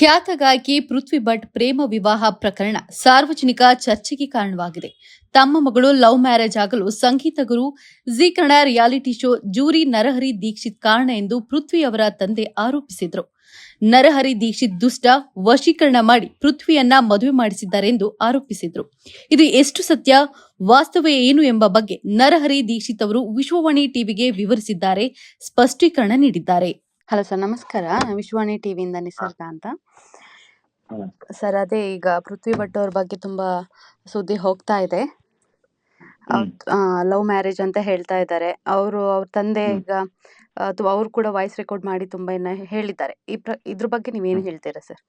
ಖ್ಯಾತ ಗಾಯಕಿ ಪೃಥ್ವಿ ಭಟ್ ಪ್ರೇಮ ವಿವಾಹ ಪ್ರಕರಣ ಸಾರ್ವಜನಿಕ ಚರ್ಚೆಗೆ ಕಾರಣವಾಗಿದೆ. ತಮ್ಮ ಮಗಳು ಲವ್ ಮ್ಯಾರೇಜ್ ಆಗಲು ಸಂಗೀತ guru ji Kannada reality show jury Narahari Dikshit ಕಾರಣ ಎಂದು ಪೃಥ್ವಿ ಅವರ ತಂದೆ ಆರೋಪಿಸಿದರು. ನರಹರಿ ದೀಕ್ಷಿತ್ ದುಷ್ಟ ವಶೀಕರಣ ಮಾಡಿ ಪೃಥ್ವಿಯನ್ನ ಮದುವೆ ಮಾಡಿಸಿದ್ದಾರೆಂದು ಆರೋಪಿಸಿದರು. ಇದು ಎಷ್ಟು ಸತ್ಯ? ವಾಸ್ತವ ಏನು ಎಂಬ ಬಗ್ಗೆ ನರಹರಿ ದೀಕ್ಷಿತ್ ಅವರು ವಿಶ್ವವಾಣಿ ಟಿವಿಗೆ ವಿವರಿಸಿದ್ದಾರೆ, ಸ್ಪಷ್ಟೀಕರಣ ನೀಡಿದ್ದಾರೆ. ಹಲೋ ಸರ್ ನಮಸ್ಕಾರ. ವಿಶ್ವಾಣಿ ಟಿವಿ ಟಿವಿಯಿಂದ ನಿಸರ್ಗ ಅಂತ. ಸರ್ ಅದೇ ಈಗ ಪೃಥ್ವಿ ಭಟ್ ಅವ್ರ ಬಗ್ಗೆ ತುಂಬಾ ಸುದ್ದಿ ಹೋಗ್ತಾ ಇದೆ. ಲವ್ ಮ್ಯಾರೇಜ್ ಅಂತ ಹೇಳ್ತಾ ಇದ್ದಾರೆ. ಅವರು ಅವ್ರ ತಂದೆ ಈಗ ಅಥವಾ ಅವ್ರು ಕೂಡ ವಾಯ್ಸ್ ರೆಕಾರ್ಡ್ ಮಾಡಿ ತುಂಬಾ ಏನ ಹೇಳಿದ್ದಾರೆ. ಇದ್ರ ಬಗ್ಗೆ ನೀವೇನು ಹೇಳ್ತೀರಾ ಸರ್?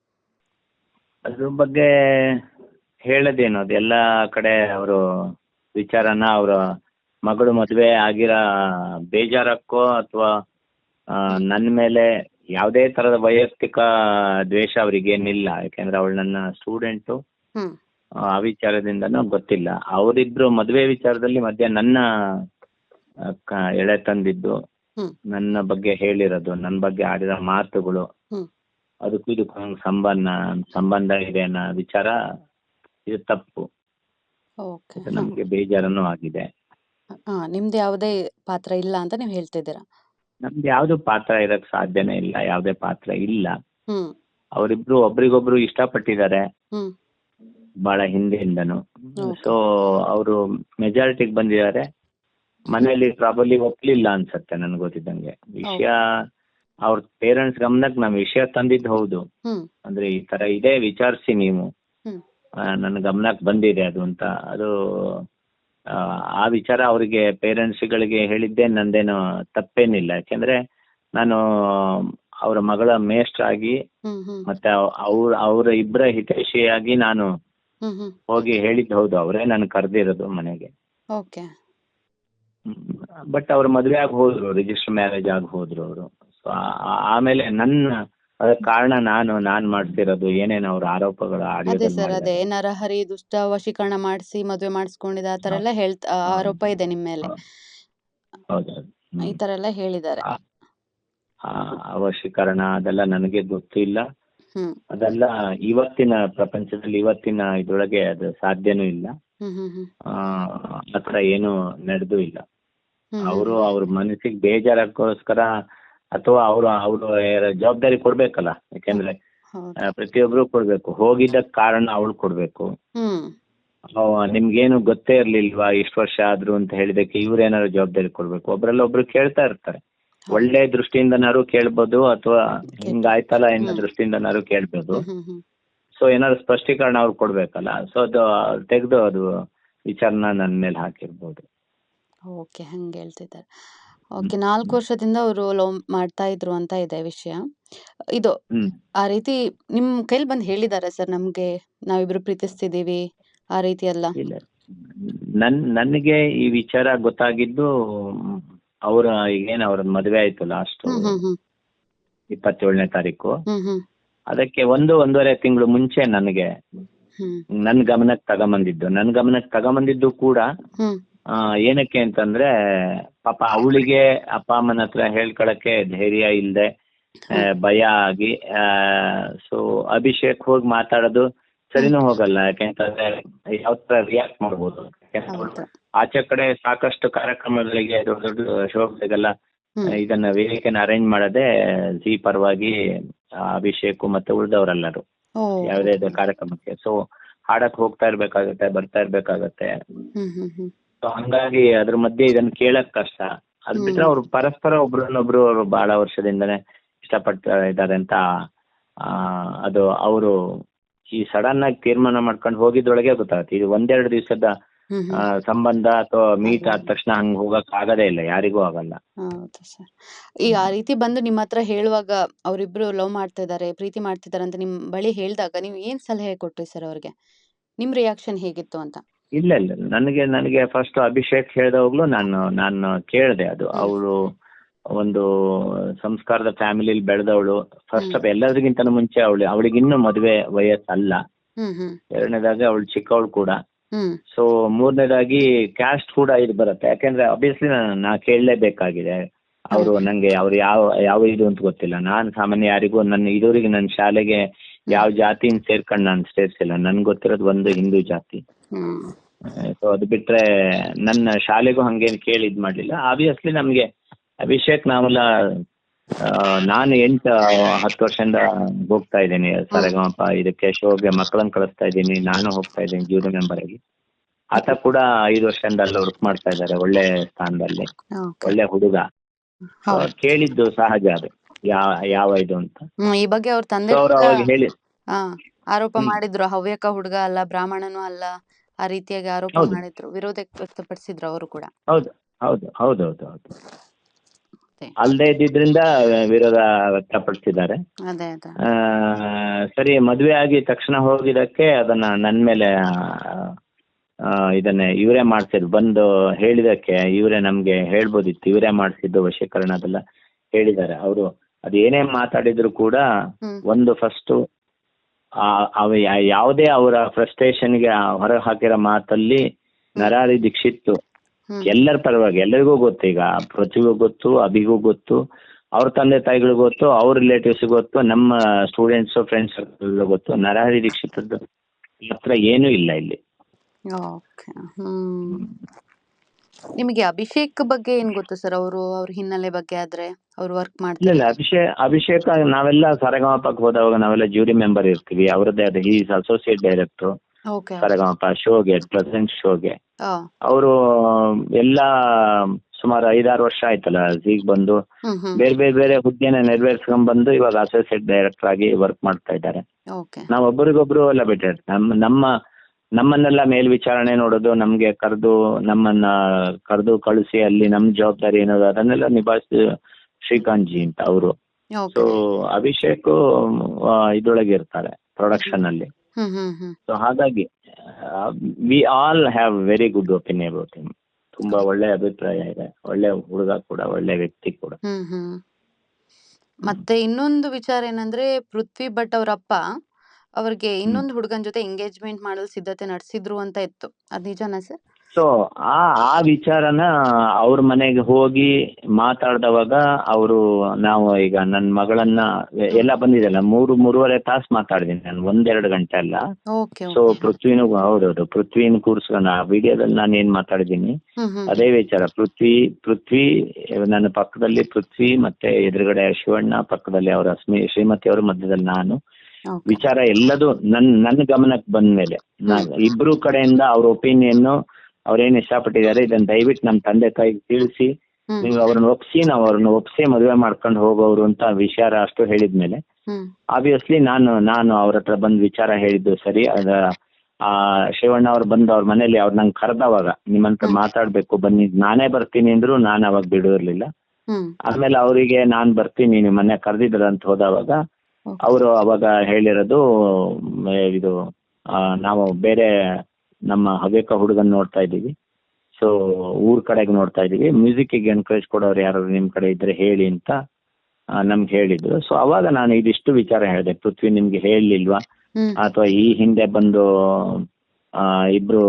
ಅದ್ರ ಬಗ್ಗೆ ಹೇಳೋದೇನು ಅದೆಲ್ಲ ಕಡೆ ಅವರು ವಿಚಾರನ ಅವರ ಮಗಳು ಮದುವೆ ಆಗಿರೋ ಬೇಜಾರಕ್ಕೋ ಅಥವಾ ನನ್ನ ಮೇಲೆ ಯಾವುದೇ ತರದ ವೈಯಕ್ತಿಕ ದ್ವೇಷ ಅವರಿಗೇನಿಲ್ಲ ಯಾಕೆಂದ್ರೆ ಅವಳು ನನ್ನ ಸ್ಟೂಡೆಂಟು. ಹ್ಮ್. ಆ ವಿಚಾರದಿಂದನೂ ಗೊತ್ತಿಲ್ಲ. ಅವರಿಬ್ರು ಮದುವೆ ವಿಚಾರದಲ್ಲಿ ಮಧ್ಯೆ ನನ್ನ ಕ- ಎಳೆ ತಂದಿದ್ದು. ಹ್ಮ್. ನನ್ನ ಬಗ್ಗೆ ಹೇಳಿರೋದು ನನ್ನ ಬಗ್ಗೆ ಆಡಿದ ಮಾತುಗಳು. ಹ್ಮ್. ಅದಕ್ಕೂ ಇದಕ್ಕೂ ಸಂಬಂಧ ಸಂಬಂಧ ಇದೆ ಅನ್ನೋ ವಿಚಾರ ಇದು ತಪ್ಪು. ಓಕೆ. ಇದು ನಮಗೆ ಬೇಜಾರನ್ನು ಆಗಿದೆ. ನಿಮ್ದು ಯಾವುದೇ ಪಾತ್ರ ಇಲ್ಲ ಅಂತ ನೀವು ಹೇಳ್ತಿದ್ದೀರಾ? ನಮ್ದು ಯಾವ್ದು ಪಾತ್ರ ಇರಕ್ ಸಾಧ್ಯನೇ ಇಲ್ಲ ಯಾವ್ದೇ ಪಾತ್ರ ಇಲ್ಲ. ಹ್ಮ್. ಅವರಿಬ್ರು ಒಬ್ರಿಗೊಬ್ರು ಇಷ್ಟಪಟ್ಟಿದ್ದಾರೆ. ಹ್ಮ್. ಬಹಳ ಹಿಂದೆಯಿಂದನು. ಸೋ ಅವರು ಮೆಜಾರಿಟಿಗೆ ಬಂದಿದ್ದಾರೆ. ಮನೆಯಲ್ಲಿ ಪ್ರಾಬಲಿ ಒಪ್ಲಿಲ್ಲ ಅನ್ಸತ್ತೆ ನನ್ಗೆ ಗೊತ್ತಿದ್ದಂಗೆ. ವಿಷಯ ಅವ್ರ ಪೇರೆಂಟ್ಸ್ ಗಮನಕ್ಕೆ ನಮ್ ವಿಷಯ ತಂದಿದ್ದು ಹೌದು. ಹ್ಮ್. ಅಂದ್ರೆ ಈ ತರ ಇದೆ ವಿಚಾರಿಸಿ ನೀವು. ಹ್ಮ್. ನನ್ನ ಗಮನಕ್ಕೆ ಬಂದಿದೆ ಅದು ಅಂತ. ಅದು ಆ, ವಿಚಾರ ಅವರಿಗೆ ಪೇರೆಂಟ್ಸ್ಗಳಿಗೆ ಹೇಳಿದ್ದೆ ನಂದೇನು ತಪ್ಪೇನಿಲ್ಲ. ಯಾಕೆಂದ್ರೆ ನಾನು ಅವರ ಮಗಳ ಮೇಷ್ಟ್ರಾಗಿ ಮತ್ತೆ ಅವ್ರ ಅವರ ಇಬ್ಬರ ಹಿತೈಷಿಯಾಗಿ ನಾನು ಹೋಗಿ ಹೇಳಿದ್ದು ಹೌದು. ಅವರೇ ನಾನು ಕರೆದಿರೋದು ಮನೆಗೆ. ಓಕೆ. ಬಟ್ ಅವ್ರ ಮದುವೆ ಆಗಿ ಹೋದ್ರು ರಿಜಿಸ್ಟರ್ ಮ್ಯಾರೇಜ್ ಆಗಿ ಹೋದ್ರು ಅವರು. ಸೊ ಆಮೇಲೆ ನನ್ನ ಅದಕ್ಕೆ ಕಾರಣ ನಾನು ನಾನ್ ಮಾಡ್ತಿರೋದು ಏನೇನು ಅವ್ರ ಆರೋಪಗಳು ಅದೇ ಸರ್ ಅದೇ ಏನಾರ ನರಹರಿ ದುಷ್ಟ ವಶೀಕರಣ ಮಾಡಿಸಿ ಮದುವೆ ಮಾಡಿಸ್ಕೊಂಡಿದ್ದ ಆ ತರ ಎಲ್ಲ ಹೇಳ್ತ ಆ, ಆರೋಪ ಇದೆ ನಿಮ್ಮ ಮೇಲೆ. ಹೌದು ಹ್ಮ್. ಈ ತರ ಎಲ್ಲ ಹೇಳಿದ್ದಾರೆ. ಆ- ವಶೀಕರಣ ಅದೆಲ್ಲ ನನಗೆ ಗೊತ್ತಿಲ್ಲ. ಹ್ಮ್. ಅದೆಲ್ಲ ಇವತ್ತಿನ ಪ್ರಪಂಚದಲ್ಲಿ ಇವತ್ತಿನ ಇದ್ರೊಳಗೆ ಅದು ಸಾಧ್ಯನೂ ಇಲ್ಲ. ಹ್ಮ್ ಹ್ಮ್ ಹ್ಮ್. ಆ ಆ ಥರ ಏನು ನಡೆದು ಇಲ್ಲ. ಹ್ಮ್ ಅವರು ಅವ್ರ ಮನಸ್ಸಿಗೆ ಬೇಜಾರಕ್ಕೋಸ್ಕರ ಅಥವಾ ಅವರು ಅವರು ಜವಾಬ್ದಾರಿ ಕೊಡ್ಬೇಕಲ್ಲ? ಯಾಕೆಂದ್ರೆ ಪ್ರತಿಯೊಬ್ರು ಕೊಡ್ಬೇಕು. ಹೋಗಿದ್ದಕ್ಕೆ ಕಾರಣ ಅವಳು ಕೊಡ್ಬೇಕು. ನಿಮ್ಗೇನು ಗೊತ್ತೇ ಇರ್ಲಿಲ್ವಾ? ಇಷ್ಟು ವರ್ಷ ಆದ್ರು ಅಂತ ಹೇಳಿದಕ್ಕೆ ಇವ್ರೇನಾದ್ರು ಜವಾಬ್ದಾರಿ ಕೊಡ್ಬೇಕು. ಒಬ್ರಲ್ಲ ಒಬ್ರು ಕೇಳ್ತಾ ಇರ್ತಾರೆ. ಒಳ್ಳೆ ದೃಷ್ಟಿಯಿಂದನಾರು ಕೇಳ್ಬೋದು ಅಥವಾ ಹಿಂಗಾಯ್ತಲ್ಲ ಎನ್ನೋ ದೃಷ್ಟಿಯಿಂದನಾರು ಕೇಳ್ಬೋದು. ಸೊ ಏನಾದ್ರು ಸ್ಪಷ್ಟೀಕರಣ ಅವ್ರು ಕೊಡ್ಬೇಕಲ್ಲ? ಸೊ ಅದು ತೆಗೆದು ಅದು ವಿಚಾರನ ನನ್ನ ಮೇಲೆ ಹಾಕಿರ್ಬೋದು. ಓಕೆ ಹಂಗೆ ಹೇಳ್ತಿದ್ದಾರೆ. ಓಕೆ ನಾಲ್ಕು ವರ್ಷದಿಂದ ಅವರು ಲವ್ ಮಾಡ್ತಾ ಇದ್ರು ಅಂತ ಇದೆ ವಿಷಯ. ಇದು ಹ್ಮ್. ಆ ರೀತಿ ನಿಮ್ ಕೈಲಿ ಬಂದು ಹೇಳಿದಾರ ಸರ್ ನಮ್ಗೆ? ನಾವಿಬ್ರು ಪ್ರೀತಿಸ್ತಿದೀವಿ ಆ ರೀತಿ ಎಲ್ಲ? ಇಲ್ಲ. ನನ್ ನನಗೆ ಈ ವಿಚಾರ ಗೊತ್ತಾಗಿದ್ದು ಅವರ ಏನ್ ಅವ್ರ ಮದುವೆ ಆಯ್ತು ಲಾಸ್ಟ್ ಹ್ಮ್ ಹ್ಮ್ ಹ್ಮ್. ಇಪ್ಪತ್ತೇಳನೇ ತಾರೀಕು. ಹ್ಮ್ ಹ್ಮ್. ಅದಕ್ಕೆ ಒಂದು ಒಂದೂವರೆ ತಿಂಗಳು ಮುಂಚೆ ನನಗೆ ಹ್ಮ್. ನನ್ನ ಗಮನಕ್ಕೆ ತಗೊಂಬಂದಿದ್ದು. ನನ್ ಗಮನಕ್ಕೆ ತಗೊಂಬಂದಿದ್ದು ಕೂಡ ಹ್ಮ್. ಏನಕ್ಕೆ ಅಂತಂದ್ರೆ ಪಾಪ ಅವಳಿಗೆ ಅಪ್ಪ ಅಮ್ಮನ ಹತ್ರ ಹೇಳ್ಕೊಳಕ್ಕೆ ಧೈರ್ಯ ಇಲ್ಲದೆ ಭಯ ಆಗಿ ಸೊ ಅಭಿಷೇಕ್ ಹೋಗಿ ಮಾತಾಡೋದು ಸರಿನೂ ಹೋಗಲ್ಲ. ಯಾಕೆಂತಂದ್ರೆ ಯಾವ ತರ ರಿಯಾಕ್ಟ್ ಮಾಡ್ಬೋದು. ಆಚೆ ಕಡೆ ಸಾಕಷ್ಟು ಕಾರ್ಯಕ್ರಮಗಳಿಗೆ ದೊಡ್ಡ ದೊಡ್ಡ ಶೋಗಳಿಗೆಲ್ಲ ಇದನ್ನ ವೇದಿಕೆನ ಅರೇಂಜ್ ಮಾಡೋದೇ ಜಿ ಪರವಾಗಿ ಅಭಿಷೇಕ್ ಮತ್ತೆ ಉಳಿದವರೆಲ್ಲರೂ ಯಾವುದೇ ಕಾರ್ಯಕ್ರಮಕ್ಕೆ. ಸೊ ಹಾಡಕ್ ಹೋಗ್ತಾ ಇರ್ಬೇಕಾಗತ್ತೆ ಬರ್ತಾ ಇರ್ಬೇಕಾಗತ್ತೆ. ಸೊ ಹಂಗಾಗಿ ಅದ್ರ ಮಧ್ಯೆ ಇದನ್ನ ಕೇಳಕ್ ಕಷ್ಟ. ಅದ್ ಬಿಟ್ರೆ ಅವ್ರು ಪರಸ್ಪರ ಒಬ್ರನ್ನೊಬ್ರು ಅವ್ರು ಬಹಳ ವರ್ಷದಿಂದನೇ ಇಷ್ಟಪಡ್ತಾ ಇದ್ದಾರೆ ಅಂತ ಆ, ಅದು ಅವರು ಈ ಸಡನ್ ಆಗಿ ತೀರ್ಮಾನ ಮಾಡ್ಕೊಂಡು ಹೋಗಿದ್ರೊಳಗೆ ಗೊತ್ತಾಗುತ್ತೆ. ಇದು ಒಂದೆರಡು ದಿವಸದ ಹ್ಮ್ ಹ್ಮ್ ಸಂಬಂಧ ಅಥವಾ ಮೀಟ್ ಆದ ತಕ್ಷಣ ಹಂಗ್ ಹೋಗಕ್ ಆಗದೇ ಇಲ್ಲ ಯಾರಿಗೂ ಆಗಲ್ಲ. ಹೌದು ಸರ್. ಈಗ ಆ ರೀತಿ ಬಂದು ನಿಮ್ಮ ಹತ್ರ ಹೇಳುವಾಗ ಅವರಿಬ್ರು ಲವ್ ಮಾಡ್ತಾ ಇದ್ದಾರೆ ಪ್ರೀತಿ ಮಾಡ್ತಿದಾರೆ ಅಂತ ನಿಮ್ ಬಳಿ ಹೇಳಿದಾಗ ನೀವು ಏನ್ ಸಲಹೆ ಕೊಟ್ರಿ ಸರ್ ಅವ್ರಿಗೆ? ನಿಮ್ ರಿಯಾಕ್ಷನ್ ಹೇಗಿತ್ತು ಅಂತ? ಇಲ್ಲ ಇಲ್ಲ. ನನಗೆ ನನಗೆ ಫಸ್ಟ್ ಅಭಿಷೇಕ್ ಹೇಳಿದವಾಗ್ಲೂ ನಾನು ನಾನು ಕೇಳಿದೆ ಅದು. ಅವಳು ಒಂದು ಸಂಸ್ಕಾರದ ಫ್ಯಾಮಿಲಿಲಿ ಬೆಳೆದವಳು. ಫಸ್ಟ್ ಆಫ್ ಎಲ್ಲದಕ್ಕಿಂತ ಮುಂಚೆ ಅವಳು ಅವಳಿಗೆ ಇನ್ನೂ ಮದುವೆ ವಯಸ್ಸಲ್ಲ. ಎರಡನೇದಾಗಿ ಅವಳು ಚಿಕ್ಕವಳು ಕೂಡ. ಸೊ ಮೂರನೇದಾಗಿ ಕ್ಯಾಸ್ಟ್ ಕೂಡ ಇದು ಬರುತ್ತೆ. ಯಾಕೆಂದ್ರೆ ಅಬ್ವಿಯಸ್ಲಿ ನಾ ಕೇಳಲೇಬೇಕಾಗಿದೆ. ಅವರು ನಂಗೆ ಅವ್ರು ಯಾವ ಯಾವ ಇದು ಅಂತ ಗೊತ್ತಿಲ್ಲ. ನಾನು ಸಾಮಾನ್ಯ ಯಾರಿಗೂ ನನ್ನ ಇದುವರೆಗೆ ನನ್ನ ಶಾಲೆಗೆ ಯಾವ ಜಾತಿನ ಸೇರ್ಕೊಂಡು ನಾನು ಸೇರಿಸಿಲ್ಲ ನನ್ಗೆ ಗೊತ್ತಿರೋದು ಒಂದು ಹಿಂದೂ ಜಾತಿ. ಸೊ ಅದು ಬಿಟ್ರೆ ನನ್ನ ಶಾಲೆಗೂ ಹಂಗೇನು ಕೇಳಿ ಇದು ಮಾಡಲಿಲ್ಲ. ಆಬ್ವಿಯಸ್ಲಿ ನಮಗೆ ಅಭಿಷೇಕ್ ನಾವೆಲ್ಲ ಆ, ನಾನು ಎಂಟು ಹತ್ತು ವರ್ಷದಿಂದ ಹೋಗ್ತಾ ಇದ್ದೀನಿ. ಸರಗಮಪ ಇದಕ್ಕೆ ಶೋಗೆ ಮಕ್ಕಳನ್ನು ಕಳಿಸ್ತಾ ಇದ್ದೀನಿ. ನಾನು ಹೋಗ್ತಾ ಇದ್ದೀನಿ ಜೂರಿ ಮೆಂಬರ್ ಆಗಿ ಆತ ಕೂಡ ಐದು ವರ್ಷದಿಂದ ಅಲ್ಲಿ ವರ್ಕ್ ಮಾಡ್ತಾ ಇದ್ದಾರೆ ಒಳ್ಳೆ ಸ್ಥಾನದಲ್ಲಿ. ಒಳ್ಳೆ ಹುಡುಗ. ಕೇಳಿದ್ದು ಸಹಜ ಅದು. ಯಾವ ಯಾವ ಇದು ಅಂತ. ಈ ಬಗ್ಗೆ ಅವ್ರ ತಂದೆ ಹೇಳಿ ಆರೋಪ. ಮಾಡಿದ್ರು. ಹವ್ಯಕ ಹುಡುಗ ಅಲ್ಲ ಬ್ರಾಹ್ಮಣನು ಅಲ್ಲ. ಆ ರೀತಿಯಾಗಿ ಆರೋಪ ಹೌದು. ಮಾಡಿದ್ರು. ವಿರೋಧ ವ್ಯಕ್ತಪಡಿಸಿದ್ರು ಅವರು ಕೂಡ. ಹೌದು ಹೌದು ಹೌದು ಹೌದು ಹೌದು. ಅದೇ. ಅಲ್ಲದೆ ಇದ್ದಿದ್ರಿಂದ ವಿರೋಧ ವ್ಯಕ್ತಪಡಿಸಿದ್ದಾರೆ. ಅದೇ ಅದೇ. ಆ, ಸರಿ ಮದುವೆ ಆಗಿ ತಕ್ಷಣ ಹೋಗಿದ್ದಕ್ಕೆ ಅದನ್ನ ನನ್ ಮೇಲೆ ಆ, ಇದನ್ನೇ ಇವರೇ ಮಾಡ್ಸಿದ್ರು ಬಂದು ಹೇಳಿದಕ್ಕೆ ಇವರೇ ನಮ್ಗೆ ಹೇಳ್ಬೋದಿತ್ತು ಇವರೇ ಮಾಡಿಸಿದ್ದು ವಶೀಕರಣ ಅದೆಲ್ಲ ಹೇಳಿದ್ದಾರೆ. ಅವರು ಅದೇನೇ ಏನೇ ಮಾತಾಡಿದ್ರು ಕೂಡ ಹ್ಮ್. ಒಂದು ಫಸ್ಟು ಅವ ಯಾವುದೇ ಅವರ ಫ್ರಸ್ಟ್ರೇಷನ್ಗೆ ಹೊರ ಹಾಕಿರೋ ಮಾತಲ್ಲಿ ನರಾರಿ ದೀಕ್ಷಿತ್ ಎಲ್ಲರ ಪರವಾಗಿ ಎಲ್ಲರಿಗೂ ಗೊತ್ತು ಈಗ ಪೃಥ್ವಿಗೂ ಗೊತ್ತು ಅಭಿಗೂ ಗೊತ್ತು ಅವ್ರ ತಂದೆ ತಾಯಿಗಳಿಗೂ ಗೊತ್ತು ಅವ್ರ ರಿಲೇಟಿವ್ಸ್ ಗೊತ್ತು ನಮ್ಮ ಸ್ಟೂಡೆಂಟ್ಸ್ ಫ್ರೆಂಡ್ಸ್ ಗೊತ್ತು. ನರಹರಿ ದೀಕ್ಷಿತದ್ದು ಹತ್ರ ಏನೂ ಇಲ್ಲ ಇಲ್ಲಿ. ನಿಮಗೆ ಅಭಿಷೇಕ್ ಬಗ್ಗೆ ಏನ್ ಗೊತ್ತು ಸರ್? ಅವರು ಅವ್ರ ಹಿನ್ನೆಲೆ ಬಗ್ಗೆ ಆದ್ರೆ ಅವ್ರು ವರ್ಕ್ ಇಲ್ಲ ಮಾಡ್ತಾರೆ ಇಲ್ಲ ಅಭಿಷೇಕ್ ಅಭಿಷೇಕ್ ನಾವೆಲ್ಲ ಸರಗಮಪಕ್ಕೆ ಹೋದಾಗ ನಾವೆಲ್ಲ ಜೂರಿ ಮೆಂಬರ್ ಇರ್ತೀವಿ. ಅವರದ್ದೇ ಆದ is associate director okay Saregamapa ಶೋಗೆ present ಶೋಗೆ. ಅವರು ಎಲ್ಲ ಸುಮಾರು ಐದಾರು ವರ್ಷ ಆಯ್ತಲ್ಲ ಈಗ ಬಂದು ಹ್ಮ್ ಹ್ಮ್. ಬೇರೆ ಬೇರೆ ಬೇರೆ ಹುದ್ದೆನ ನೆರವೇರ್ಸ್ಕೊಂಡ್ ಬಂದು ಇವಾಗ ಅಸೋಸಿಯೇಟ್ ಡೈರೆಕ್ಟರ್ ಆಗಿ ವರ್ಕ್ ಮಾಡ್ತಾ ಇದ್ದಾರೆ. ಓಕೆ ನಾವು ಒಬ್ಬರಿಗೊಬ್ರು ಎಲ್ಲ ಬೆಟರ್ ನಮ್ಮ ನಮ್ಮ ನಮ್ಮನ್ನೆಲ್ಲ ಮೇಲ್ವಿಚಾರಣೆ ನೋಡೋದು ನಮ್ಗೆ ಕರೆದು ನಮ್ಮನ್ನ ಕರೆದು ಕಳಿಸಿ ಅಲ್ಲಿ ನಮ್ ಜವಾಬ್ದಾರಿ ಏನದು ಅದನ್ನೆಲ್ಲ ನಿಭಾಯಿಸಿದ ಶ್ರೀಕಾಂತ್ ಜಿ ಅಂತ ಅವರು. ಸೊ ಅಭಿಷೇಕ್ ಇದೊಳಗೆ ಇದ್ರೊಳಗೆ ಇರ್ತಾರೆ ಪ್ರೊಡಕ್ಷನ್ ಅಲ್ಲಿ. ಸೊ ಹಾಗಾಗಿ we all have very good opinion about him ತುಂಬಾ ಒಳ್ಳೆ ಅಭಿಪ್ರಾಯ ಇದೆ. ಒಳ್ಳೆ ಹುಡುಗ ಕೂಡ ಒಳ್ಳೆ ವ್ಯಕ್ತಿ ಕೂಡ. ಮತ್ತೆ ಇನ್ನೊಂದು ವಿಚಾರ ಏನಂದ್ರೆ ಪೃಥ್ವಿ ಭಟ್ ಅವರಪ್ಪ ಅಪ್ಪ ಅವ್ರಿಗೆ ಇನ್ನೊಂದು ಹುಡುಗನ ಜೊತೆ ಎಂಗೇಜ್ಮೆಂಟ್ ಮಾಡಲು ಸಿದ್ಧತೆ ನಡೆಸಿದ್ರು ಅಂತ ಇತ್ತು. ಅದ್ ನಿಜಾನಾ ಸರ್? ಸೊ ಆ ಆ ವಿಚಾರನ ಅವ್ರ ಮನೆಗೆ ಹೋಗಿ ಮಾತಾಡ್ದವಾಗ ಅವರು ನಾವು ಈಗ ನನ್ನ ಮಗಳನ್ನ ಎಲ್ಲ ಬಂದಿದೆಲ್ಲ ಮೂರು ಮೂರುವರೆ ತಾಸು ಮಾತಾಡಿದೀನಿ ನಾನು ಒಂದೆರಡು ಗಂಟೆ ಅಲ್ಲ. ಓಕೆ ಸೊ ಪೃಥ್ವಿನೂ ಹೌದೌದು ಪೃಥ್ವಿನ ಕೂರ್ಸ್ಕೊಂಡು ಆ ವಿಡಿಯೋದಲ್ಲಿ ನಾನು ಏನ್ ಹ್ಮ್ ಅದೇ ವಿಚಾರ ಪೃಥ್ವಿ ಪೃಥ್ವಿ ನನ್ನ ಪಕ್ಕದಲ್ಲಿ ಪೃಥ್ವಿ ಮತ್ತೆ ಎದುರುಗಡೆ ಶಿವಣ್ಣ ಪಕ್ಕದಲ್ಲಿ ಅವರ ಶ್ರೀಮತಿ ಅವರ ಮಧ್ಯದಲ್ಲಿ ನಾನು ವಿಚಾರ ಎಲ್ಲದು ನನ್ ನನ್ನ ಗಮನಕ್ಕೆ ಬಂದ ಮೇಲೆ ಇಬ್ರು ಕಡೆಯಿಂದ ಅವ್ರ ಒಪಿನಿಯನ್ ಅವ್ರೇನ್ ಇಷ್ಟಪಟ್ಟಿದ್ದಾರೆ ಇದನ್ನ ದಯವಿಟ್ಟು ನಮ್ಮ ತಂದೆ ತಾಯಿಗೆ ತಿಳಿಸಿ. ನೀವು ಅವ್ರನ್ನ ಒಪ್ಸಿ ನಾವು ಅವ್ರನ್ನ ಒಪ್ಸಿ ಮದುವೆ ಮಾಡ್ಕೊಂಡು ಹೋಗೋರು ಅಂತ ವಿಚಾರ ಅಷ್ಟು ಹೇಳಿದ್ಮೇಲೆ. ಆಬ್ವಿಯಸ್ಲಿ ನಾನು ನಾನು ಅವ್ರ ಹತ್ರ ಬಂದ್ ವಿಚಾರ ಹೇಳಿದ್ದು ಸರಿ ಅದ ಆ ಶಿವಣ್ಣ ಅವ್ರು ಬಂದು ಅವ್ರ ಮನೇಲಿ ಅವ್ರು ನಂಗೆ ಕರೆದವಾಗ ನಿಮ್ಮಂತ ಮಾತಾಡ್ಬೇಕು ಬನ್ನಿ ನಾನೇ ಬರ್ತೀನಿ ಅಂದ್ರು ನಾನು ಅವಾಗ ಬಿಡೋರ್ಲಿಲ್ಲ ಆಮೇಲೆ ಅವರಿಗೆ ನಾನ್ ಬರ್ತೀನಿ ನೀವು ಮನೆ ಕರೆದಿದ್ರ ಅಂತ ಹೋದವಾಗ. ಅವರು ಅವಾಗ ಹೇಳಿರೋದು ಇದು ನಾವು ಬೇರೆ ನಮ್ಮ ಹವ್ಯಕ ಹುಡುಗನ್ ನೋಡ್ತಾ ಇದ್ದೀವಿ. ಸೊ ಊರ್ ಕಡೆಗೆ ನೋಡ್ತಾ ಇದೀವಿ ಮ್ಯೂಸಿಕ್ಕಿಗೆ ಎನ್ಕರೇಜ್ ಕೊಡೋರು ಯಾರು ನಿಮ್ ಕಡೆ ಇದ್ರೆ ಹೇಳಿ ಅಂತ ನಮ್ಗೆ ಹೇಳಿದ್ರು. ಸೊ ಅವಾಗ ನಾನು ಇದಿಷ್ಟು ವಿಚಾರ ಹೇಳಿದೆ. ಪೃಥ್ವಿ ನಿಮ್ಗೆ ಹೇಳಲಿಲ್ವಾ? ಅಥವಾ ಈ ಹಿಂದೆ ಬಂದು ಇಬ್ರು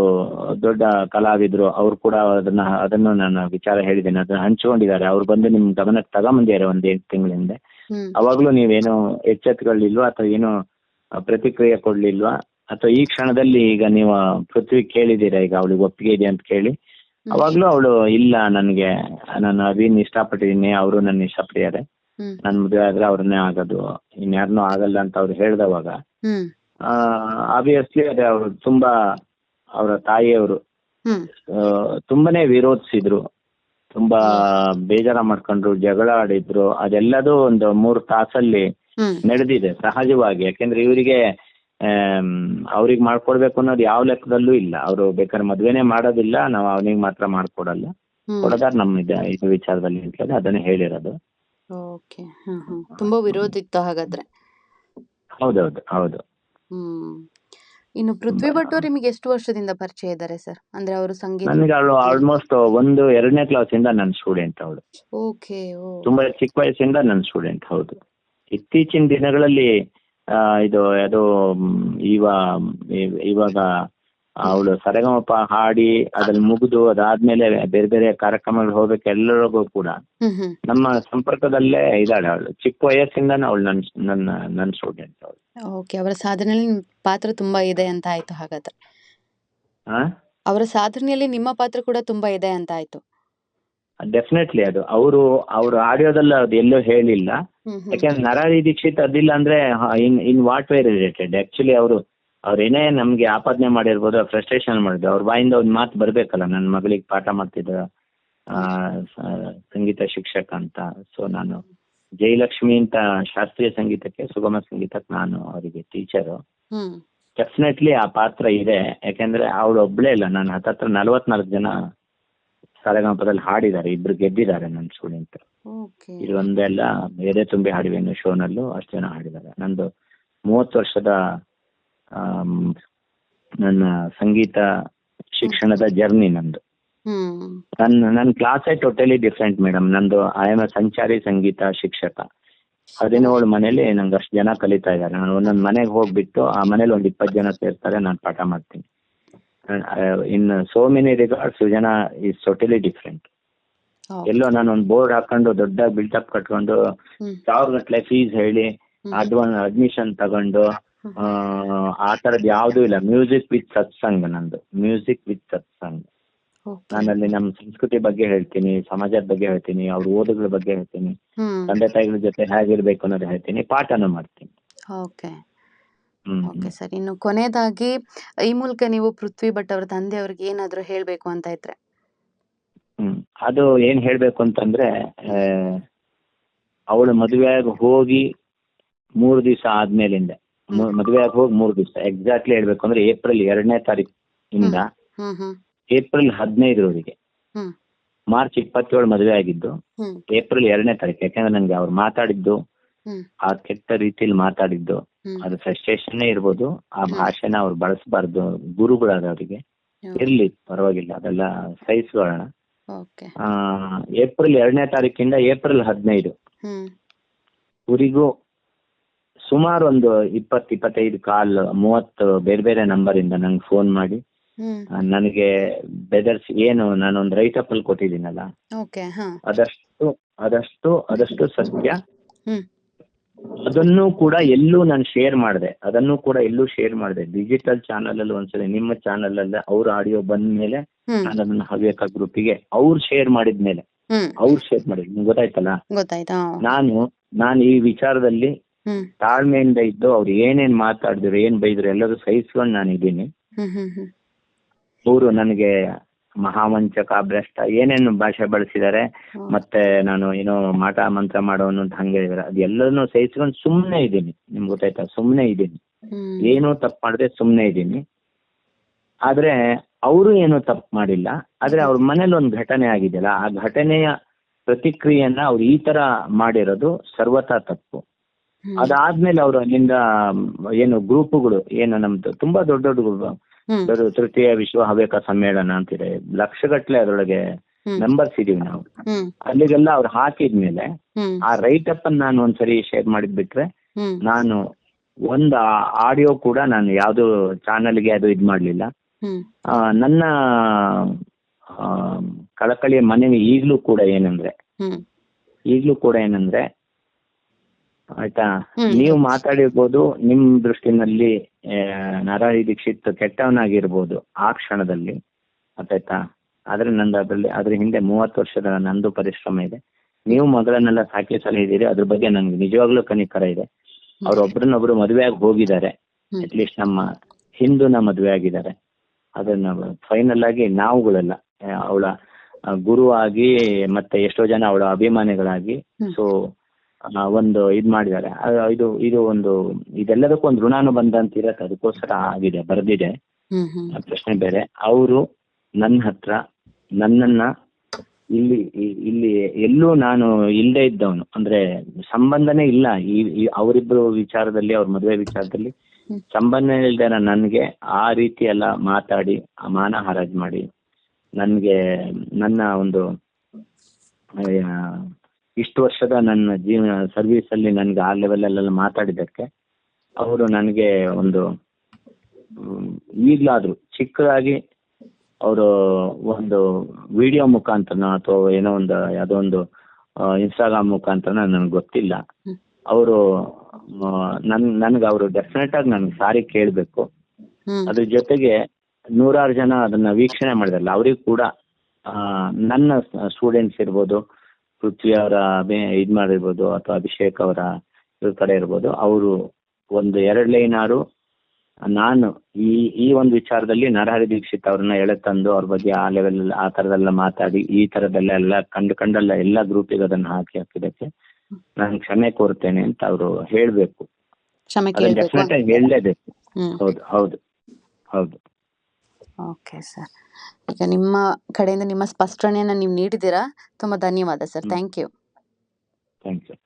ದೊಡ್ಡ ಕಲಾವಿದ್ರು ಅವ್ರು ಕೂಡ ಅದನ್ನ ಅದನ್ನು ನಾನು ವಿಚಾರ ಹೇಳಿದ್ದೇನೆ. ಅದನ್ನ ಹಂಚಿಕೊಂಡಿದ್ದಾರೆ. ಅವ್ರು ಬಂದು ನಿಮ್ ಗಮನಕ್ಕೆ ತಗೊಂಬಂದಿದ್ದಾರೆ ಒಂದ್ ಎಂಟು ತಿಂಗಳ ಹಿಂದೆ. ಅವಾಗ್ಲೂ ನೀವೇನು ಎಚ್ಚೆತ್ತುಗಳಿಲ್ವಾ ಅಥವಾ ಏನು ಪ್ರತಿಕ್ರಿಯೆ ಕೊಡ್ಲಿಲ್ವಾ? ಅಥವಾ ಈ ಕ್ಷಣದಲ್ಲಿ ಈಗ ನೀವು ಪೃಥ್ವಿ ಕೇಳಿದ್ದೀರಾ? ಈಗ ಅವಳಿಗೆ ಒಪ್ಪಿಗೆ ಇದೆ ಅಂತ ಕೇಳಿ. ಅವಾಗ್ಲೂ ಅವಳು ಇಲ್ಲ ನನಗೆ. ನಾನು ಅಭಿನ್ ಇಷ್ಟಪಟ್ಟಿದ್ದೀನಿ. ಅವರು ನನ್ನ ಇಷ್ಟಪಟ್ಟಿದ್ದಾರೆ. ಹ್ಮ್. ನನ್ ಮದುವೆ ಆದ್ರೆ ಅವ್ರನ್ನೇ ಆಗೋದು. ಇನ್ಯಾರನ್ನೂ ಆಗಲ್ಲ ಅಂತ ಅವ್ರು ಹೇಳ್ದವಾಗ ಆಬ್ವಿಯಸ್ಲಿ ಅದೇ ಅವರು ತುಂಬಾ ಅವರ ತಾಯಿಯವರು. ತುಂಬಾನೇ ವಿರೋಧಿಸಿದ್ರು. ತುಂಬಾ ಬೇಜಾರ ಮಾಡ್ಕೊಂಡ್ರು ಜಗಳ ಆಡಿದ್ರು. ಅದೆಲ್ಲದೂ ಒಂದು ಮೂರು ತಾಸಲ್ಲಿ ನಡೆದಿದೆ ಸಹಜವಾಗಿ. ಯಾಕೆಂದ್ರೆ ಇವರಿಗೆ ಅವ್ರಿಗೆ ಮಾಡ್ಕೊಡ್ಬೇಕು ಅನ್ನೋದು ಯಾವ ಲೆಕ್ಕದಲ್ಲೂ ಇಲ್ಲ. ಅವರು ಬೇಕಾದ್ರೆ ಮದ್ವೆನೇ ಮಾಡೋದಿಲ್ಲ ನಾವು ಅವನಿಗೆ ಮಾತ್ರ ಮಾಡ್ಕೊಡಲ್ಲ. ಕೊಡದಾರ್ ನಮ್ಮ ಇದ- ಇದು ವಿಚಾರದಲ್ಲಿ ಅಂತೇಳಿ ಅದನ್ನ ಹೇಳಿರೋದು. ಓಕೆ. ತುಂಬಾ ವಿರೋಧ ಇತ್ತು ಹಾಗಾದ್ರೆ. ಹೌದೌದು ಹೌದು. ಹ್ಮ್. ಇನ್ನು ಪೃಥ್ವಿ ಭಟ್ ಅವ್ರು ನಿಮಗೆ ಎಷ್ಟು ವರ್ಷದಿಂದ ಪರಿಚಯ ಇದ್ದಾರೆ ಸರ್? ಅಂದ್ರೆ ಅವರು ಸಂಗೀತ ನನಗೆ ಅವಳು ಆಲ್ಮೋಸ್ಟ್ ಒಂದು ಎರಡನೇ ಕ್ಲಾಸ್ ಇಂದ ನನ್ನ ಸ್ಟೂಡೆಂಟ್ ಅವಳು. Okay oh. ತುಂಬಾ ಚಿಕ್ಕ ವಯಸ್ಸಿಂದ ನನ್ನ ಸ್ಟೂಡೆಂಟ್ ಹೌದು. ಇತ್ತೀಚಿನ ದಿನಗಳಲ್ಲಿ ಆ, ಇದು ಅದು ಇವ ಇವಾಗ ಅವಳು ಸರಗಮಪ ಹಾಡಿ ಅದ್ರಲ್ಲಿ ಮುಗಿದು ಅದಾದ್ಮೇಲೆ ಬೇರೆ ಬೇರೆ ಕಾರ್ಯಕ್ರಮಗಳು ಹೋಗ್ಬೇಕು ಎಲ್ಲರಿಗೂ ಕೂಡ. ನಮ್ಮ ಸಂಪರ್ಕದಲ್ಲೇ ಇದ್ದಾಳೆ ಅವಳು. ಚಿಕ್ಕ ವಯಸ್ಸಿಂದ ಅವಳು ನನ್ನ ನನ್ನ ನನ್ನ ಸ್ಟೂಡೆಂಟ್ ಅವಳು. ಓಕೆ ಅವರ ಸಾಧನೆಯಲ್ಲಿ ನಿಮ್ ಪಾತ್ರ ತುಂಬಾ ಇದೆ ಅಂತ ಆಯ್ತು ಹಾಗಾದ್ರೆ. ಅವರ ಸಾಧನೆಯಲ್ಲಿ ನಿಮ್ಮ ಪಾತ್ರ ಕೂಡ ತುಂಬಾ ಇದೆ ಅಂತ ಆಯ್ತು. ಡೆಫಿನೆಟ್ಲಿ ಅದು. ಅವರು ಅವರು ಆಡಿಯೋದಲ್ಲ ಅದು ಎಲ್ಲೂ ಹೇಳಿಲ್ಲ. ಯಾಕೆಂದ್ರೆ ನರಾರಿ ದೀಕ್ಷಿತ್ ಅದಿಲ್ಲ ಅಂದ್ರೆ in in what way related actually ಅವರು ಅವ್ರು ಏನೇ ನಮ್ಗೆ ಆಪಾದನೆ ಮಾಡಿರ್ಬೋದು ಫ್ರಸ್ಟ್ರೇಷನ್ ಮಾಡಿದ್ರು. ಅವ್ರ ಬಾಯಿಂದ ಒಂದು ಮಾತು ಬರ್ಬೇಕಲ್ಲ ನನ್ನ ಮಗಳಿಗೆ ಪಾಠ ಮಾಡ್ತಿದ್ದ ಆ, ಸಂಗೀತ ಶಿಕ್ಷಕ ಅಂತ. ಸೊ ನಾನು ಜಯಲಕ್ಷ್ಮಿ ಅಂತ ಶಾಸ್ತ್ರೀಯ ಸಂಗೀತಕ್ಕೆ ಸುಗಮ ಸಂಗೀತಕ್ಕೆ ನಾನು ಅವರಿಗೆ ಟೀಚರು ಡೆಫಿನೆಟ್ಲಿ ಆ ಪಾತ್ರ ಇದೆ. ಯಾಕೆಂದ್ರೆ ಅವಳು ಒಬ್ಳೇ ಇಲ್ಲ. ನಾನು ಹತ್ತತ್ರ ನಲವತ್ನಾಲ್ಕು ಜನ ಸರಗಮಪದಲ್ಲಿ ಹಾಡಿದ್ದಾರೆ. ಇಬ್ರು ಗೆದ್ದಿದ್ದಾರೆ ನನ್ನ ಸ್ಟೂಡೆಂಟ್ ಇದೊಂದೆಲ್ಲ ಎದೆ ತುಂಬಿ ಹಾಡಿವೆ ಶೋನಲ್ಲೂ ಅಷ್ಟು ಜನ ಹಾಡಿದ್ದಾರೆ. ನಂದು ಮೂವತ್ತು ವರ್ಷದ ನನ್ನ ಸಂಗೀತ ಶಿಕ್ಷಣದ ಜರ್ನಿ ನಂದು. ನನ್ನ ನನ್ನ ಕ್ಲಾಸೇ ಟೋಟಲಿ ಡಿಫ್ರೆಂಟ್ ಮೇಡಮ್ ನಂದು ಐ ಎಂ ಎ ಸಂಚಾರಿ ಸಂಗೀತ ಶಿಕ್ಷಕ. ಹದಿನೇಳು ಮನೇಲಿ ನಂಗೆ ಅಷ್ಟು ಜನ ಕಲಿತಾ ಇದ್ದಾರೆ. ನಾನು ಒಂದೊಂದು ಮನೆಗೆ ಹೋಗ್ಬಿಟ್ಟು ಆ ಮನೇಲಿ ಒಂದು ಇಪ್ಪತ್ತು ಜನ ಸೇರ್ತಾರೆ ನಾನು ಪಾಠ ಮಾಡ್ತೀನಿ. ಇನ್ ಸೋ ಮೆನಿ ರಿಗಾರ್ಡ್ಸ್ ಜನ ಇಸ್ ಟೋಟಲಿ ಡಿಫ್ರೆಂಟ್ ಎಲ್ಲೋ ನಾನು ಒಂದು ಬೋರ್ಡ್ ಹಾಕೊಂಡು ದೊಡ್ಡ ಬಿಲ್ಟಪ್ ಕಟ್ಕೊಂಡು ಸಾವಿರ ಗಟ್ಟಲೆ ಫೀಸ್ ಹೇಳಿ ಅದು ಅಡ್ವಾನ್ಸ್ ಅಡ್ಮಿಷನ್ ತಗೊಂಡು ಆ, ತರದ್ ಯಾವ್ದು ಇಲ್ಲ. ಮ್ಯೂಸಿಕ್ ವಿತ್ ಸತ್ಸಂಗ್ ನಂದು. ಮ್ಯೂಸಿಕ್ ವಿತ್ ಸತ್ಸಂಗ್ ನಾನಲ್ಲಿ ನಮ್ಮ ಸಂಸ್ಕೃತಿ ಬಗ್ಗೆ ಹೇಳ್ತೀನಿ ಸಮಾಜದ ಬಗ್ಗೆ ಹೇಳ್ತೀನಿ ಅವ್ರ ಓದುಗಳ ಬಗ್ಗೆ ಹೇಳ್ತೀನಿ ತಂದೆ ತಾಯಿಗಳ ಜೊತೆ ಹೇಗಿರ್ಬೇಕು ಅನ್ನೋದು ಹೇಳ್ತೀನಿ ಪಾಠನೂ ಮಾಡ್ತೀನಿ. ಓಕೆ. Okay sir. ಇನ್ನು ಕೊನೆಯದಾಗಿ ಈ ಮೂಲಕ ನೀವು ಪೃಥ್ವಿ ಭಟ್ ಅವರ ತಂದೆಯವ್ರಿಗೆ ಏನಾದರೂ ಹೇಳಬೇಕು ಅಂತ ಇದ್ರೆ. ಹ್ಮ್. ಅದು ಏನ್ ಹೇಳ್ಬೇಕು ಅಂತಂದ್ರೆ ಅವಳು ಮದುವೆಯಾಗಿ ಹೋಗಿ ಮೂರು ದಿವಸ ಆದ್ಮೇಲಿಂದ. ಮು- ಆಗಿ ಹೋಗಿ ಮೂರು ದಿವಸ. ಎಕ್ಸಾಕ್ಟ್ಲಿ ಹೇಳ್ಬೇಕು ಅಂದ್ರೆ ಏಪ್ರಿಲ್ ಎರಡನೇ ತಾರೀಕಿಂದ ಹ್ಮ್ ಹ್ಮ್ ಏಪ್ರಿಲ್ ಹದಿನೈದರವರೆಗೆ. ಹ್ಮ್. ಮಾರ್ಚ್ ಇಪ್ಪತ್ತೇಳು ಮದುವೆ ಆಗಿದ್ದು ಹ್ಮ್. ಏಪ್ರಿಲ್ ಎರಡನೇ ತಾರೀಕು. ಯಾಕಂದ್ರೆ ನನಗೆ ಅವ್ರು ಮಾತಾಡಿದ್ದು ಹ್ಮ್. ಆ ಕೆಟ್ಟ ರೀತಿಯಲ್ಲಿ ಮಾತಾಡಿದ್ದು. ಹ್ಮ್. ಅದು ಫ್ರಸ್ಟ್ರೇಷನ್ನೇ ಇರ್ಬೋದು. ಆ ಭಾಷೆನ ಅವ್ರು ಬಳಸಬಾರ್ದು. ಗುರುಗಳಾದ ಅವರಿಗೆ. ಇರ್ಲಿ ಪರವಾಗಿಲ್ಲ. ಅದೆಲ್ಲ ಸಹಿಸ್ಕೊಳ್ಳೋಣ. ಓಕೆ. ಆ, ಏಪ್ರಿಲ್ ಎರಡನೇ ತಾರೀಕಿಂದ ಏಪ್ರಿಲ್ ಹದಿನೈದು. ಹ್ಮ್. ಊರಿಗೂ ಸುಮಾರು ಒಂದು ಇಪ್ಪತ್ತು ಇಪ್ಪತ್ತೈದು ಕಾಲ್ ಮೂವತ್ತು ಬೇರೆ ಬೇರೆ ನಂಬರಿಂದ ನಂಗೆ ಫೋನ್ ಮಾಡಿ. ನನಗೆ ಬೆದರ್ಸ್ ಏನು ನಾನೊಂದು ಅಪ್ ಅಲ್ಲಿ ಕೊಟ್ಟಿದ್ದೀನಲ್ಲ. ಅದಷ್ಟು ಅದಷ್ಟು ಅದಷ್ಟು ಸತ್ಯ. ಅದನ್ನು ಕೂಡ ಎಲ್ಲೂ ನಾನು ಶೇರ್ ಮಾಡಿದೆ. ಅದನ್ನು ಕೂಡ ಎಲ್ಲೂ ಶೇರ್ ಮಾಡಿದೆ. ಡಿಜಿಟಲ್ ಚಾನಲ್ ಅಲ್ಲಿ ಒಂದ್ಸಲ ನಿಮ್ಮ ಚಾನಲ್ ಅಲ್ಲಿ ಅವ್ರ ಆಡಿಯೋ ಬಂದ ಮೇಲೆ ನಾನು ಅದನ್ನ ಹವ್ಯಕ ಗ್ರೂಪಿಗೆ ಅವ್ರು ಶೇರ್ ಮಾಡಿದ್ಮೇಲೆ. ಅವ್ರು ಶೇರ್ ಮಾಡಿದ್. ನಿಮ್ಗೆ ಗೊತ್ತಾಯ್ತಲ್ಲ? ಗೊತ್ತಾಯ್ತಾ ನಾನು ನಾನು ಈ ವಿಚಾರದಲ್ಲಿ ತಾಳ್ಮೆಯಿಂದ ಇದ್ದು ಅವ್ರು ಏನೇನ್ ಮಾತಾಡಿದ್ರು ಏನ್ ಬೈದ್ರು ಎಲ್ಲರೂ ಸಹಿಸ್ಕೊಂಡು ನಾನು ಇದ್ದೀನಿ ಅವರು ನನಗೆ ಮಹಾವಂಚಕ ಭ್ರಷ್ಟ ಏನೇನು ಭಾಷೆ ಬಳಸಿದ್ದಾರೆ ಮತ್ತೆ ನಾನು ಏನೋ ಮಾಟ ಮಂತ್ರ ಮಾಡೋನು ಅಂತ ಹಂಗೆ ಇದಾರೆ ಅದೆಲ್ಲನೂ ಸಹಿಸ್ಕೊಂಡು ಸುಮ್ಮನೆ ಇದ್ದೀನಿ. ನಿಮ್ಗೆ ಗೊತ್ತಾಯ್ತಾ? ಸುಮ್ಮನೆ ಇದ್ದೀನಿ. ಏನೋ ತಪ್ಪು ಮಾಡಿದ್ರೆ ಸುಮ್ಮನೆ ಇದ್ದೀನಿ. ಆದ್ರೆ ಅವರು ಏನೂ ತಪ್ಪು ಮಾಡಿಲ್ಲ. ಆದ್ರೆ ಅವ್ರ ಮನೇಲಿ ಒಂದು ಘಟನೆ ಆಗಿದೆಯಲ್ಲ ಆ ಘಟನೆಯ ಪ್ರತಿಕ್ರಿಯೆಯನ್ನ ಅವ್ರು ಈ ತರ ಮಾಡಿರೋದು ಸರ್ವತಾ ತಪ್ಪು. ಅದಾದ್ಮೇಲೆ ಅವರು ಅಲ್ಲಿಂದ ಏನು ಗ್ರೂಪ್ಗಳು ಏನು ನಮ್ದು ತುಂಬಾ ದೊಡ್ಡ ದೊಡ್ಡ group. ಅದು ತೃತೀಯ ವಿಶ್ವ ಹವ್ಯಕ ಸಮ್ಮೇಳನ ಅಂತಿದೆ. ಲಕ್ಷಗಟ್ಲೆ ಅದರೊಳಗೆ ಮೆಂಬರ್ಸ್ ಇದೀವಿ ನಾವು. ಅಲ್ಲಿಗೆಲ್ಲ ಅವ್ರು ಹಾಕಿದ್ಮೇಲೆ ಆ ಆ ರೈಟಪ್ ಅನ್ನ ನಾನು ಒಂದ್ಸರಿ ಶೇರ್ ಮಾಡಿದ್ ಬಿಟ್ರೆ ನಾನು ಒಂದು ಆಡಿಯೋ ಕೂಡ ನಾನು ಯಾವ್ದು ಚಾನಲ್ಗೆ ಅದು ಇದ್ ಮಾಡ್ಲಿಲ್ಲ. ನನ್ನ ಕಳಕಳಿಯ ಮನವಿ ಈಗ್ಲೂ ಕೂಡ ಏನಂದ್ರೆ ಈಗಲೂ ಕೂಡ ಏನಂದ್ರೆ ಆಯ್ತಾ? ನೀವು ಮಾತಾಡಿರ್ಬೋದು ನಿಮ್ ದೃಷ್ಟಿನಲ್ಲಿ ನರಹರಿ ನಾರಾಯಣಿ ದೀಕ್ಷಿತ್ ಕೆಟ್ಟವನಾಗಿರ್ಬೋದು ಆ ಕ್ಷಣದಲ್ಲಿ ಗೊತ್ತಾಯ್ತಾ? ಆದ್ರೆ ನಂದು ಅದ್ರಲ್ಲಿ ಅದ್ರ ಹಿಂದೆ ಮೂವತ್ತು ವರ್ಷದ ನಂದು ಪರಿಶ್ರಮ ಇದೆ. ನೀವು ಮಗಳನ್ನೆಲ್ಲ ಸಾಕಿ ಸಲಹಿದ್ದೀರಿ ಅದ್ರ ಬಗ್ಗೆ ನನ್ಗೆ ನಿಜವಾಗ್ಲೂ ಕನಿಕರ ಇದೆ. ಅವ್ರೊಬ್ರನ್ನೊಬ್ರು ಆಗಿ ಹೋಗಿದ್ದಾರೆ. ಅಟ್ಲೀಸ್ಟ್ ನಮ್ಮ ಹಿಂದೂನ ಮದುವೆ ಆಗಿದ್ದಾರೆ ಅದನ್ನ ಫೈನಲ್ ಆಗಿ ನಾವುಗಳೆಲ್ಲ ಅವಳ ಗುರು ಆಗಿ ಮತ್ತೆ ಎಷ್ಟೋ ಜನ ಅವಳ ಅಭಿಮಾನಿಗಳಾಗಿ. ಸೊ ಒಂದು ಇದ್ ಮಾಡಿದ್ದಾರೆ. ಇದು ಇದು ಒಂದು ಇದೆಲ್ಲದಕ್ಕೂ ಒಂದು ಋಣಾನುಬಂಧ ಅಂತ ಇರತ್ತೆ. ಅದಕ್ಕೋಸ್ಕರ ಆಗಿದೆ ಬರೆದಿದೆ. ಪ್ರಶ್ನೆ ಬೇರೆ. ಅವರು ನನ್ನ ಹತ್ರ ನನ್ನನ್ನ ಇಲ್ಲಿ ಇಲ್ಲಿ ಎಲ್ಲೂ ನಾನು ಇಲ್ಲದೆ ಇದ್ದವನು. ಅಂದ್ರೆ ಸಂಬಂಧನೇ ಇಲ್ಲ. ಈ ಅವರಿಬ್ಬರು ವಿಚಾರದಲ್ಲಿ ಅವ್ರ ಮದುವೆ ವಿಚಾರದಲ್ಲಿ. ಸಂಬಂಧ ಇಲ್ಲದೆ ನನ್ಗೆ ಆ ರೀತಿ ಎಲ್ಲ ಮಾತಾಡಿ ಮಾನ ಹರಾಜ್ ಮಾಡಿ ನನಗೆ ನನ್ನ ಒಂದು ಇಷ್ಟು ವರ್ಷದ ನನ್ನ ಜೀವನ ಸರ್ವಿಸ್ ಅಲ್ಲಿ ನನಗೆ ಆ ಲೆವೆಲ್ ಅಲ್ಲೆಲ್ಲ ಮಾತಾಡಿದ್ದಕ್ಕೆ ಅವರು ನನಗೆ ಒಂದು ಈಗ್ಲಾದ್ರು ಚಿಕ್ಕದಾಗಿ ಅವರು ಒಂದು ವಿಡಿಯೋ ಮುಖಾಂತರನೋ ಅಥವಾ ಏನೋ ಒಂದು ಯಾವುದೋ ಒಂದು ಇನ್ಸ್ಟಾಗ್ರಾಮ್ ಮುಖಾಂತರನೋ ನನಗೆ ಗೊತ್ತಿಲ್ಲ. ಅವರು ನನ್ ನನಗೆ ಅವರು ಡೆಫಿನೆಟ್ ಆಗಿ ನನ್ಗೆ ಸಾರಿ ಕೇಳಬೇಕು. ಅದ್ರ ಜೊತೆಗೆ ನೂರಾರು ಜನ ಅದನ್ನ ವೀಕ್ಷಣೆ ಮಾಡಿದಾರಲ್ಲ ಅವರಿಗೂ ಕೂಡ ನನ್ನ ಸ್ಟೂಡೆಂಟ್ಸ್ ಇರ್ಬೋದು ಪೃಥ್ವಿ ಅವರ ಇದು ಮಾಡಿರ್ಬೋದು ಅಥವಾ ಅಭಿಷೇಕ್ ಅವರ ಇವ್ರ ಕಡೆ ಇರ್ಬೋದು ಅವರು ಒಂದು ಎರಡು ಆರು ನಾನು ಈ ಈ ಒಂದು ವಿಚಾರದಲ್ಲಿ ನರಹರಿ ದೀಕ್ಷಿತ್ ಅವ್ರನ್ನ ಎಳೆ ತಂದು ಅವ್ರ ಬಗ್ಗೆ ಆ ಲೆವೆಲ್ ಆ ಥರದೆಲ್ಲ ಮಾತಾಡಿ ಈ ತರದೆಲ್ಲ ಎಲ್ಲ ಕಂಡು ಕಂಡಲ್ಲ ಎಲ್ಲ ಗ್ರೂಪಿಗೆ ಅದನ್ನ ಹಾಕಿ ಹಾಕಿದಕ್ಕೆ ನಾನು ಕ್ಷಮೆ ಕೋರ್ತೇನೆ ಅಂತ ಅವರು ಹೇಳಬೇಕು. ಹೇಳಲೇಬೇಕು. ಹೌದು ಹೌದು ಹೌದು. ಓಕೆ ಸರ್ ಈಗ ನಿಮ್ಮ ಕಡೆಯಿಂದ ನಿಮ್ಮ ಸ್ಪಷ್ಟನೆಯನ್ನು ನೀವು ನೀಡಿದ್ದೀರಾ? ತುಂಬ ಧನ್ಯವಾದ sir thank you thank you